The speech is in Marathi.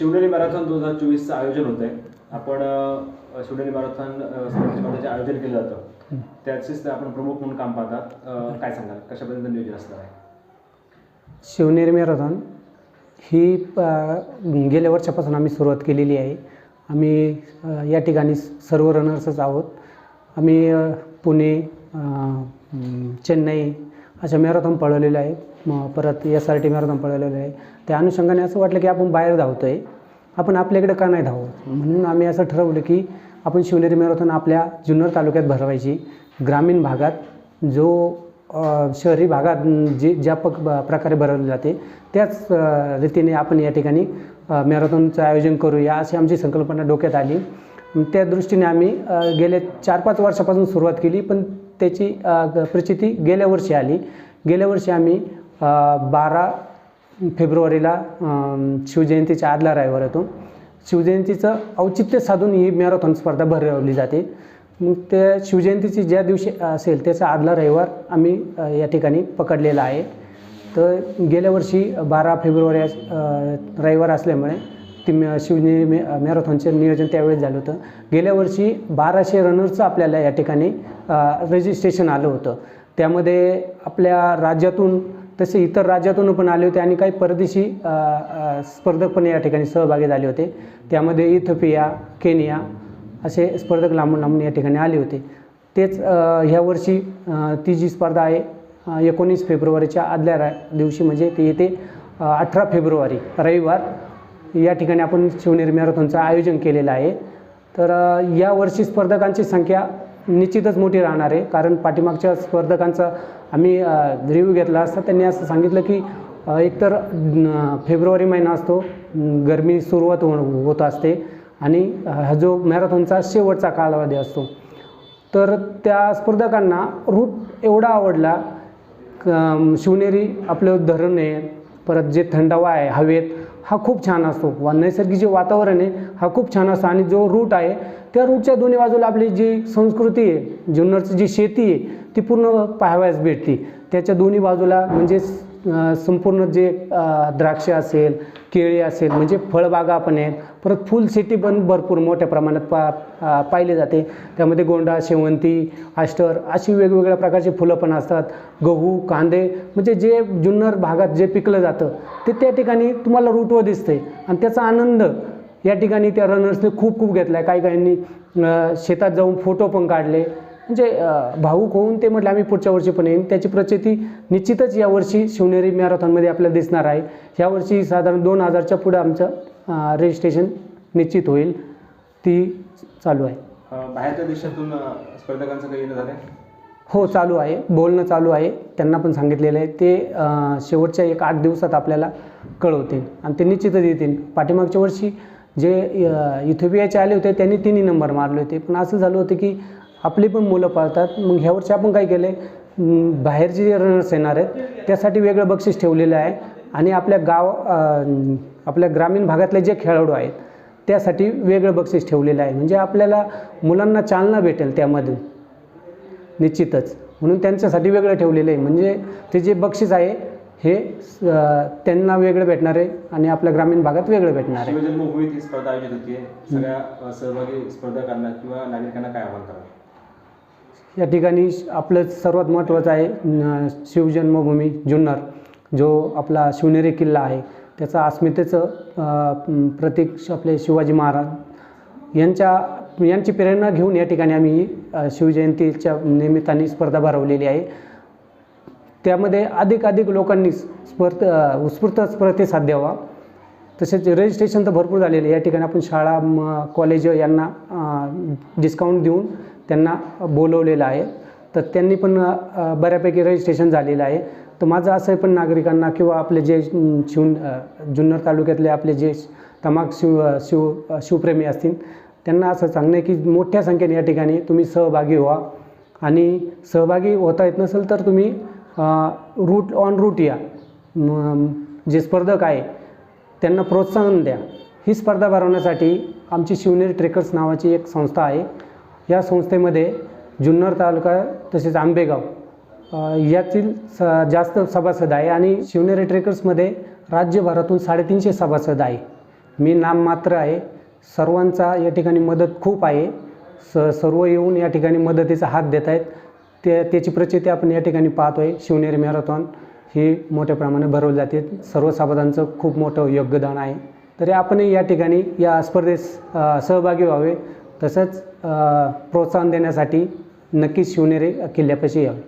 शिवनेरी मॅरेथॉन दोन हजार चोवीसचं आयोजन होत आहे आपण शिवनेरी मॅरेथॉन स्पर्धेचे आयोजन केलं जातं. त्याचेच आपण प्रमुख म्हणून काम पाहतात. काय सांगाल? कशा नियोजन असणार आहे? शिवनेरी मॅरेथॉन ही गेल्या वर्षापासून आम्ही सुरुवात केलेली आहे. आम्ही या ठिकाणी सर्व रनर्सच आहोत. आम्ही पुणे चेन्नई अशा मॅरेथॉन पळवलेल्या आहे परत एस आर टी मॅरेथॉन पळवलेले आहे. त्या अनुषंगाने असं वाटलं की आपण बाहेर धावतो आहे आपण आपल्याकडे का नाही धावत? म्हणून आम्ही असं ठरवलं की आपण शिवनेरी मॅरेथॉन आपल्या जुन्नर तालुक्यात भरवायची. ग्रामीण भागात जो शहरी भागात जे ज्या पक प्रकारे भरवले जाते त्याच रीतीने आपण या ठिकाणी मॅरेथॉनचं आयोजन करूया अशी आमची संकल्पना डोक्यात आली. त्या दृष्टीने आम्ही गेले गेल्या चार पाच वर्षापासून सुरुवात केली पण त्याची परिस्थिती प्रचिती गेल्या वर्षी आली. गेल्या वर्षी आम्ही बारा फेब्रुवारीला शिवजयंतीच्या आदला रविवार येतो शिवजयंतीचं औचित्य साधून ही मॅरेथॉन स्पर्धा भरवली जाते. मग त्या शिवजयंतीची ज्या दिवशी असेल त्याचा आदला रविवार आम्ही या ठिकाणी पकडलेला आहे. तर गेल्या वर्षी बारा फेब्रुवारी अस- रविवार असल्यामुळे की म्हणजे मॅ शिवने नियोजन त्यावेळेस झालं होतं. गेल्या वर्षी बाराशे रनर्सचं आपल्याला या ठिकाणी रजिस्ट्रेशन आलं होतं. त्यामध्ये आपल्या राज्यातून तसे इतर राज्यातून पण आले होते आणि काही परदेशी स्पर्धक पण या ठिकाणी सहभागी झाले होते. त्यामध्ये इथोपिया केनिया असे स्पर्धक लांबून लांबून या ठिकाणी आले होते. तेच ह्या वर्षी ती जी स्पर्धा आहे एकोणीस फेब्रुवारीच्या आदल्या रा दिवशी म्हणजे ते येते अठरा फेब्रुवारी रविवार. या ठिकाणी आपण शिवनेरी मॅरेथॉनचं आयोजन केलेलं आहे. तर यावर्षी स्पर्धकांची संख्या निश्चितच मोठी राहणार आहे. कारण पाठीमागच्या स्पर्धकांचा आम्ही रिव्ह्यू घेतला असता. त्यांनी असं सांगितलं की एकतर फेब्रुवारी महिना असतो. गरमी सुरुवात हो होत असते. आणि हा जो मॅरेथॉनचा शेवटचा कालावधी असतो. तर त्या स्पर्धकांना रूट एवढा आवडला. शिवनेरी आपलं धरण आहे. परत जे थंडावा आहे हवेत हा खूप छान असतो. वा नैसर्गिक जे वातावरण आहे हा खूप छान असतो. आणि जो रूट आहे त्या रूटच्या दोन्ही बाजूला आपली जी संस्कृती आहे जुन्नरची जी शेती आहे ती पूर्ण पाहावयास भेटते. त्याच्या दोन्ही बाजूला म्हणजेच संपूर्ण जे अ, द्राक्ष असेल केळी असेल म्हणजे फळबागा पण आहेत. परत फुल सिटी पण भरपूर मोठ्या प्रमाणात पा पाहिले जाते. त्यामध्ये गोंडा शेवंती आष्टर अशी वेगवेगळ्या प्रकारची फुलं पण असतात. गहू कांदे म्हणजे जे जुन्नर भागात जे पिकलं जातं ते त्या ठिकाणी तुम्हाला रूटवर दिसते आणि त्याचा आनंद या ठिकाणी त्या रनर्सने खूप खूप घेतला आहे काही काहींनी शेतात जाऊन फोटो पण काढले. म्हणजे अ, भावूक होऊन ते म्हटलं आम्ही पुढच्या वर्षी पण येईन. त्याची प्रचिती निश्चितच यावर्षी शिवनेरी मॅरेथॉनमध्ये आपल्याला दिसणार आहे. यावर्षी साधारण दोन हजारच्या पुढं आमचं रजिस्ट्रेशन निश्चित होईल. ती चालू आहे. बाहेरच्या देशातून स्पर्धकांचं काही येणं झालं हो चालू आहे. बोलणं चालू आहे. त्यांना पण सांगितलेलं आहे. ते शेवटच्या एक आठ दिवसात आपल्याला कळवतील आणि ते निश्चितच येतील. पाठीमागच्या वर्षी जे अ, इथिओपियाचे आले होते त्यांनी तिन्ही नंबर मारले होते. पण असं झालं होतं की आपली पण मुलं पाळतात. मग ह्या वर्षी आपण काय केलं आहे बाहेरचे जे रनर्स येणार आहेत त्यासाठी वेगळं बक्षीस ठेवलेलं आहे. आणि आपल्या गाव आपल्या ग्रामीण भागातले जे खेळाडू आहेत त्यासाठी वेगळं बक्षीस ठेवलेलं आहे. म्हणजे आपल्याला मुलांना चालना भेटेल त्यामधून. निश्चितच. म्हणून त्यांच्यासाठी वेगळं ठेवलेलं आहे. म्हणजे ते जे बक्षीस आहे हे त्यांना वेगळं भेटणार आहे आणि आपल्या ग्रामीण भागात वेगळं भेटणार आहे. शिवजन्मभूमीत ही स्पर्धा आयोजित होती सगळ्या सहभागी स्पर्धकांना किंवा नागरिकांना काय आवाहन करावं? या ठिकाणी आपलं सर्वात महत्त्वाचं आहे शिवजन्मभूमी जुन्नर जो आपला शिवनेरी किल्ला आहे. त्याचं अस्मितेचं प्रतीक आपले शिवाजी महाराज. यांच्या यांची प्रेरणा घेऊन या ठिकाणी आम्ही शिवजयंतीच्या निमित्ताने स्पर्धा भरवलेली आहे. त्यामध्ये अधिक अधिक लोकांनी स्पर्ध उत्स्फूर्त प्रतिसाद द्यावा. तसेच रजिस्ट्रेशन तर भरपूर झालेलं आहे. या ठिकाणी आपण शाळा म कॉलेज यांना डिस्काउंट देऊन त्यांना बोलवलेलं आहे. तर त्यांनी पण बऱ्यापैकी रजिस्ट्रेशन झालेलं आहे. तर माझं असं आहे पण नागरिकांना किंवा आपले जे शिव जुन्नर तालुक्यातले आपले जे तमाक शिव शिव शिवप्रेमी असतील त्यांना असं सांगणं आहे की मोठ्या संख्येने या ठिकाणी तुम्ही सहभागी व्हा. आणि सहभागी होता येत नसेल तर तुम्ही रूट ऑन रूट या. जे स्पर्धक आहे त्यांना प्रोत्साहन द्या. ही स्पर्धा भरवण्यासाठी आमची शिवनेरी ट्रेकर्स नावाची एक संस्था आहे. या संस्थेमध्ये जुन्नर तालुका तसेच आंबेगाव यातील स जास्त सभासद आहे आणि शिवनेरी ट्रेकर्समध्ये राज्यभरातून साडेतीनशे सभासद आहे. मी नाममात्र आहे. सर्वांचा या ठिकाणी मदत खूप आहे. स सर्व येऊन या ठिकाणी मदतीचा हात देत आहेत. ते त्याची प्रचिती आपण या ठिकाणी पाहतो आहे शिवनेरी मॅरेथॉन ही मोठ्या प्रमाणात भरवली जाते. सर्व सभासदांचं खूप मोठं योगदान आहे. तरी आपणही या ठिकाणी या स्पर्धेस सहभागी व्हावे. तसंच प्रोत्साहन देण्यासाठी नक्कीच शिवनेरी किल्ल्यापाशी यावं.